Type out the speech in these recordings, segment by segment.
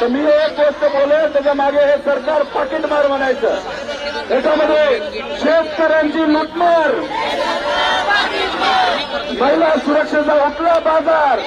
तर मी एक गोष्ट बोलेल त्याच्यामागे हे सरकार पाकिटमार म्हणायचं. त्याच्यामध्ये शेतकऱ्यांची लुटमार. महिला सुरक्षेचा उठला बाजार.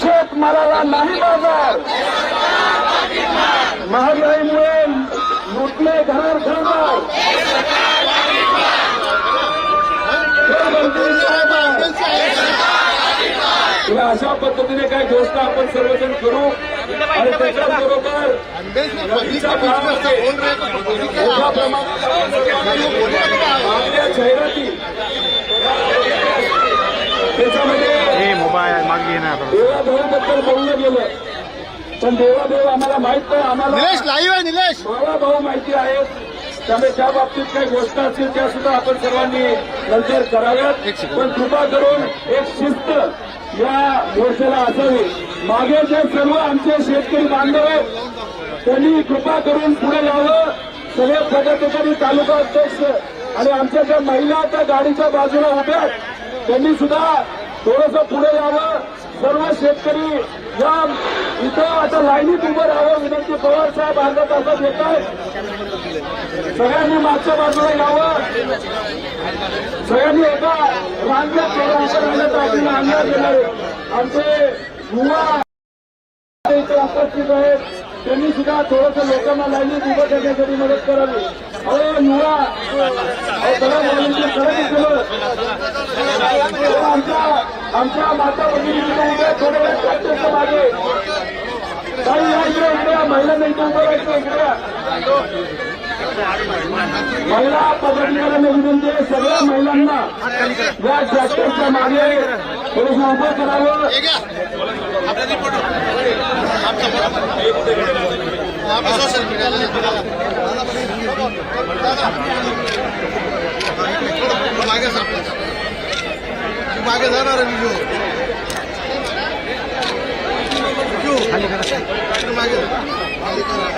शेतमालाला नाही बाजार. महागाईमुळे लुटणे घरात घरणार हे मंत्री साहेब किंवा अशा पद्धतीने काही गोष्ट आपण सर्वजण करू आणि त्याच्याबरोबर नदीच्या काळामध्ये मोठ्या प्रमाणात आपल्या जाहिराती. त्याच्यामध्ये हे मोबाईल मागे येणार देवाभाऊबद्दल बोललं गेलं. पण देवाभाऊ आम्हाला माहीत नाही आम्हाला निलेश लाईव्ह आहे निलेश. मला भाऊ माहिती आहेत त्यामुळे त्या बाबतीत काही गोष्ट असतील त्या सुद्धा आपण सर्वांनी नंतर कराव्यात. पण कृपा करून एक शिस्त या मोर्चाला असावी. मागे जे सर्व आमचे शेतकरी बांधव आहेत त्यांनी कृपा करून पुढे यावं सगळे पदाधिकारी तालुका अध्यक्ष आणि आमच्या ज्या महिला त्या गाडीच्या बाजूला उभ्या त्यांनी सुद्धा थोडंसं पुढे यावं सर्व शेतकरी या इथं आता लाईनीत उभं राहावं विनंती पवार साहेब अर्धा तासात येत आहेत. सगळ्यांनी मागच्या बाजूला यावं. सगळ्यांनी एका रांगेत रांगेत उभं राहण्याचा आपल्याला आमचे युवा इथे उपस्थित आहेत. त्यांनी सुद्धा थोडस लोकांना लाईनीत उभं करण्यासाठी मदत करावी. अहो युवा. अहो जरा केलं आमच्या आमच्या माता भगिनी उभ्या आहेत, थोड्या वेळ प्रॅक्टिसच्या मागे. काही या इकडे इकडे. महिलांना इथे उभं राहायचं इकडे. महिला पदाधिकाऱ्यांना विनंती आहे सगळ्या महिलांना या ट्रॅक्टरच्या मागे थोडंसं उभं करावं. मागे जाणार आहे विजू विजू मागे जा. खाली करा.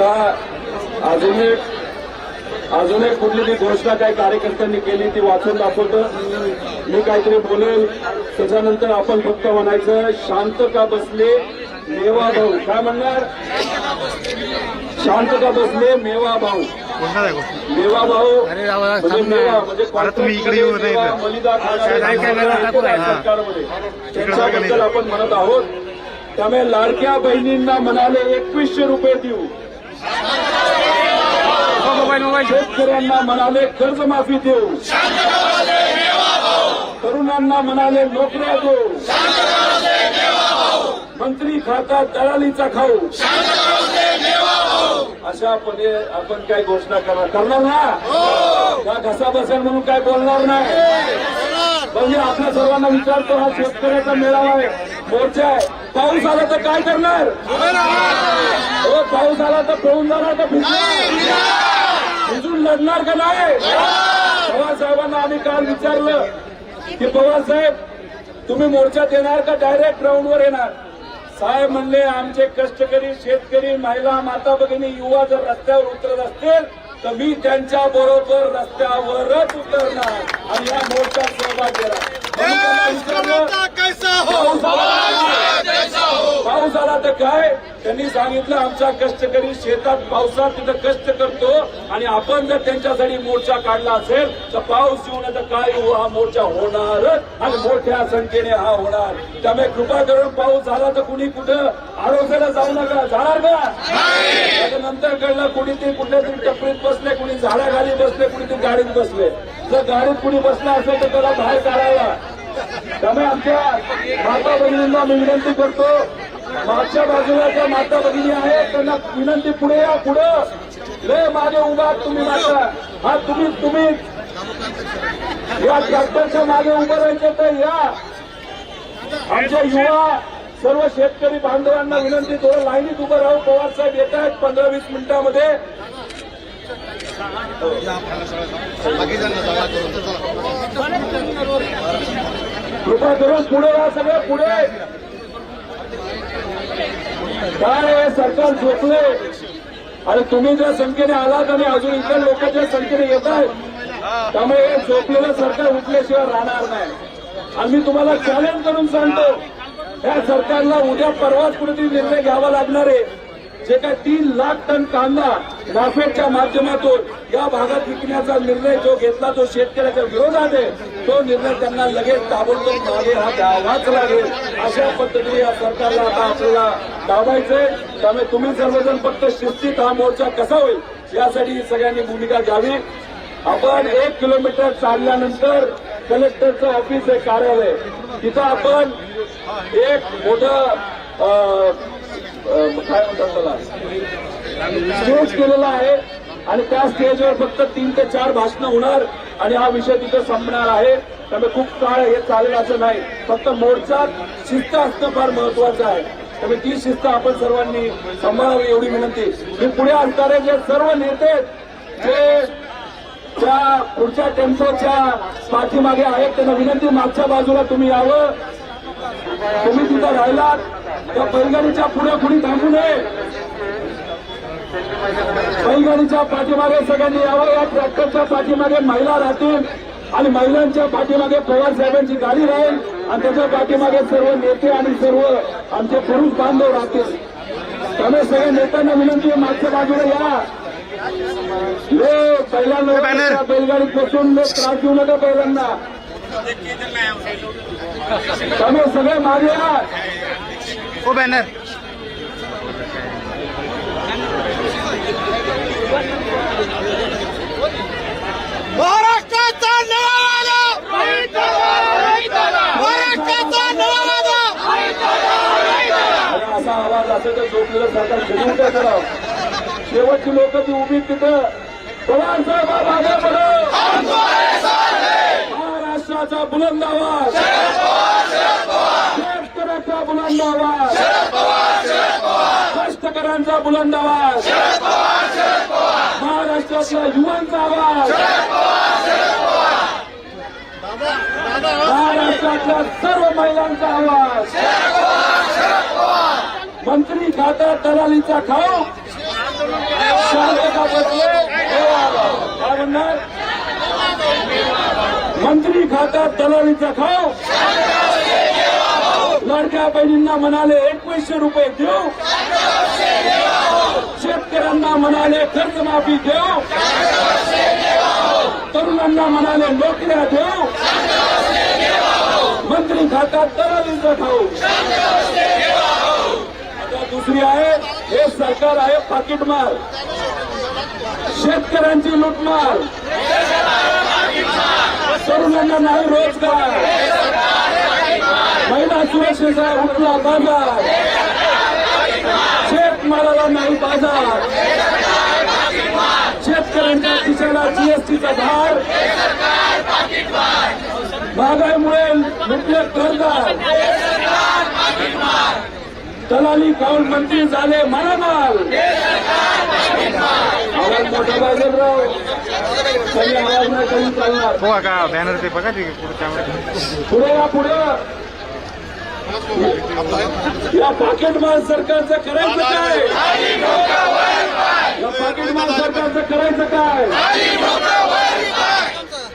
आता अजून एक अजून एक कुठली ती घोषणा काही कार्यकर्त्यांनी केली ती वाचून दाखवतं. मी काहीतरी बोलेल त्याच्यानंतर आपण फक्त म्हणायचं शांत का बसले मेवा भाऊ. काय म्हणणार? शांत का बसले मेवा भाऊ. मेवा भाऊ. अरे बाबा, म्हणजे म्हणजे. मलिदा. सरकारमध्ये. त्याच्याबद्दल आपण म्हणत आहोत त्यामुळे लाडक्या बहिणींना म्हणाले एकवीसशे रुपये देऊ. शेतकऱ्यांना म्हणाले कर्जमाफी देऊ. तरुणांना म्हणाले नोकऱ्या देऊ. मंत्री खाता दलालीचा खाऊ. अशापणे आपण काय घोषणा करणार करणार ना? का घसा बसेल म्हणून काय बोलणार नाही? म्हणजे आपल्या सर्वांना विचारतो हा शेतकऱ्याचा मेळावा आहे. मोर्चा आहे. पाऊस आला तर काय करणार? हो पाऊस आला तर पळून जाणार का भिजणार? भिजून लढणार का नाही? पवार साहेबांना आम्ही काल विचारलं की पवार साहेब तुम्ही मोर्चात येणार का डायरेक्ट ग्राउंडवर येणार? साहेब म्हणले आमचे कष्टकरी शेतकरी महिला माता भगिनी युवा जर रस्त्यावर उतरत असतील तर मी त्यांच्या बरोबर रस्त्यावरच उतरणार आणि या मोर्चात सहभाग घेणार म्हणून त्यांना विचारलं, पाऊस आला पाऊस आला तर काय त्यांनी सांगितलं आमचा कष्टकरी शेतात पावसात तिथं कष्ट करतो आणि आपण जर त्यांच्यासाठी मोर्चा काढला असेल तर पाऊस येऊन तर काय येऊ? हा मोर्चा होणारच आणि मोठ्या संख्येने हा होणार. त्यामुळे कृपा करून पाऊस झाला तर कुणी कुठं आरोग्याला जाऊ नका. जाणार का? त्याच्यानंतर कळलं कुणी ते कुठल्या तरी टपरीत बसले कुणी झाडाखाली बसले कुणी ते गाडीत बसले. जर गाडीत कुणी बसला असेल तर त्याला बाहेर काढायला. त्यामुळे आमच्या माता बहिणींना मी विनंती करतो मागच्या बाजूला ज्या माता भगिनी आहेत त्यांना विनंती पुढे या पुढं. लय मागे उभा तुम्ही माता. हा तुम्ही तुम्ही. या ट्रॅक्टरच्या मागे उभं राहायचं तर या. आमच्या युवा सर्व शेतकरी बांधवांना विनंती थोडं लाईनीत उभं राहू. पवार साहेब येत आहेत पंधरा वीस मिनिटांमध्ये. कृपा करून पुढे या सगळे पुढे. काय हे सरकार झोपले आणि तुम्ही ज्या संख्येने आलात आणि अजून इतर लोक ज्या संख्येने येत आहेत त्यामुळे हे झोपलेलं सरकार उठल्याशिवाय राहणार नाही. आणि मी तुम्हाला चॅलेंज करून सांगतो या सरकारला उद्या परवाच कुठेतरी निर्णय घ्यावा लागणार आहे. जे काय तीन लाख टन कांदा नाफेडच्या माध्यमातून या भागात विकण्याचा निर्णय जो घेतला तो शेतकऱ्याच्या विरोधात आहे तो निर्णय त्यांना लगेच ताबडतोब मागे हा द्यावाच लागेल. अशा पद्धतीने या सरकारला आता आपल्याला दाबायचंय. त्यामुळे तुम्ही सर्वजण फक्त शिस्तीत हा मोर्चा कसा होईल यासाठी सगळ्यांनी भूमिका घ्यावी. आपण एक किलोमीटर चालल्यानंतर कलेक्टरचं ऑफिस आहे कार्यालय. तिथं आपण एक मोठं काय म्हणतात त्याला? स्टेज केलेला आहे आणि त्या स्टेजवर फक्त तीन ते चार भाषणं होणार आणि हा विषय तिथे संपणार आहे. त्यामुळे खूप काळ हे चालेल असं नाही. फक्त मोर्चात शिस्त असणं फार महत्वाचं आहे. त्यामुळे ती शिस्त आपण सर्वांनी सांभाळावी एवढी विनंती. मी पुढे असणारे जे सर्व नेते जे त्या पुढच्या टेम्पोच्या पाठीमागे आहेत त्यांना विनंती मागच्या बाजूला तुम्ही यावं. तुम्ही तिथं राहिलात त्या बैलगाडीच्या पुढे कुणी थांबू नये. बैलगाडीच्या पाठीमागे सगळ्यांनी यावं या ट्रॅक्टरच्या पाठीमागे महिला राहतील आणि महिलांच्या पाठीमागे पवार साहेबांची गाडी राहील आणि त्याच्या पाठीमागे सर्व नेते आणि सर्व आमचे पुरुष बांधव राहतील. त्यामुळे सगळ्या नेत्यांना विनंती आहे मागच्या बाजूला या. पहिल्यांदा बैलगाडीत बसून लोक त्रास देऊ नका पहिल्यांदा त्यामुळे सगळे मागे हो बॅनर महाराष्ट्राचा नवा महाराष्ट्राचा असा आवाज असेल तर झोपलेलं सरकार फिरून काय करावं शेवटची लोक ती उभी तिथं. पवार साहेब मागे पडो महाराष्ट्राचा बुलंद आवाज. शेतकऱ्याचा बुलंद आवाज. कष्टकऱ्यांचा बुलंद आवाज. महाराष्ट्रातल्या युवांचा आवाज. महाराष्ट्रातल्या सर्व महिलांचा आवाज. मंत्री खात्यात दलालीचा खाऊ. शांतता बसले हो, हो. काय म्हणणार? मंत्री खात्यात दलालीचा खाव. लाडक्या बहिणींना म्हणाले एकवीसशे रुपये देऊ शेतकऱ्यांना म्हणाले कर्जमाफी देऊ तरुणांना म्हणाले नोकऱ्या देऊ मंत्री खात्यात दलालीचं खाऊ आता दुसरी आहे हे सरकार आहे पाकिटमार शेतकऱ्यांची लुटमार तरुणांना नाही रोजगार. महिला सुरक्षेचा उठला बाजार. शेतमालाला नाही बाजार. शेतकऱ्यांच्या खिशाला जीएसटीचा भार महागाईमुळे लुटले कर्जदार दलाली खाऊन मंत्री झाले मालामाल. बघा का बॅनर ते बघा ते पुढे या पुढे या पाकिटमाल सरकारचं करायचं काय या पाकिटमाल सरकारचं करायचं काय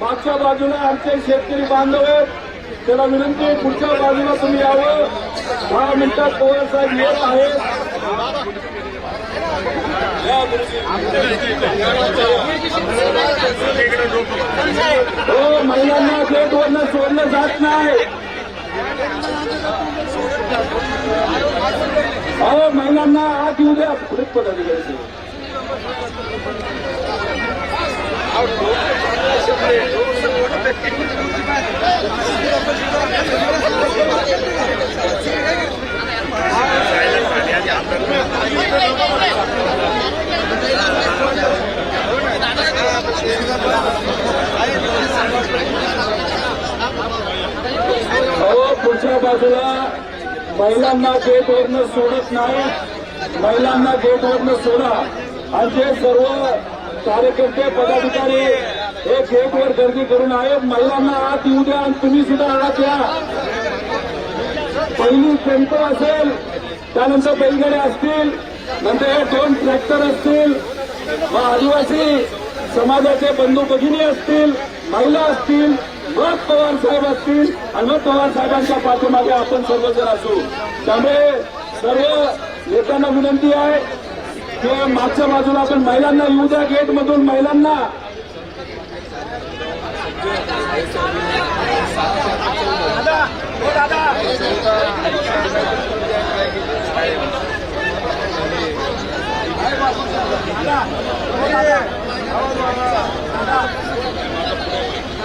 मागच्या बाजूला आमचे शेतकरी बांधव आहेत. त्याला विनंती पुढच्या बाजूला तुम्ही यावं. दहा मिनिटात पवार साहेब येत आहेत. हो महिलांना गेटवरनं सोडलं जात नाही. अहो महिलांना आत येऊ द्या पुढे पदाधिकारी अहो पुढच्या बाजूला महिलांना गेटवरनं सोडत नाही. महिलांना गेटवरनं सोडा. आणि जे सर्व कार्यकर्ते पदाधिकारी हे गेटवर गर्दी करून आहेत महिलांना आत येऊ द्या आणि तुम्ही सुद्धा आत या. पहिली टेम्पो असेल त्यानंतर बैलगाड्या असतील नंतर हे दोन ट्रॅक्टर असतील व आदिवासी समाजाचे बंधू भगिनी असतील महिला असतील मग पवार साहेब असतील आणि मग पवार साहेबांच्या पाठीमागे आपण सर्वजण असू. त्यामुळे सर्व नेत्यांना विनंती आहे की मागच्या बाजूला आपण महिलांना येऊ द्या गेट मधून महिलांना.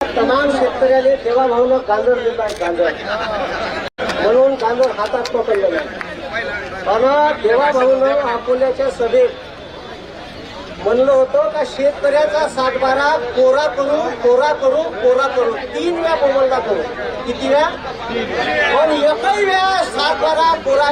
तमाम शेतकऱ्याने देवा भाऊनं गांजर दिला आहे गांजर. म्हणून कांदूर हातात पकडलेलं आहे पण देवा भाऊनं अकोल्याच्या सभेत म्हणलं होतं का शेतकऱ्याचा सातबारा कोरा करू कोरा करू कोरा करू. तीन वेळा बोलला करू. किती वेळा? पण एकही वेळा सातबारा कोरा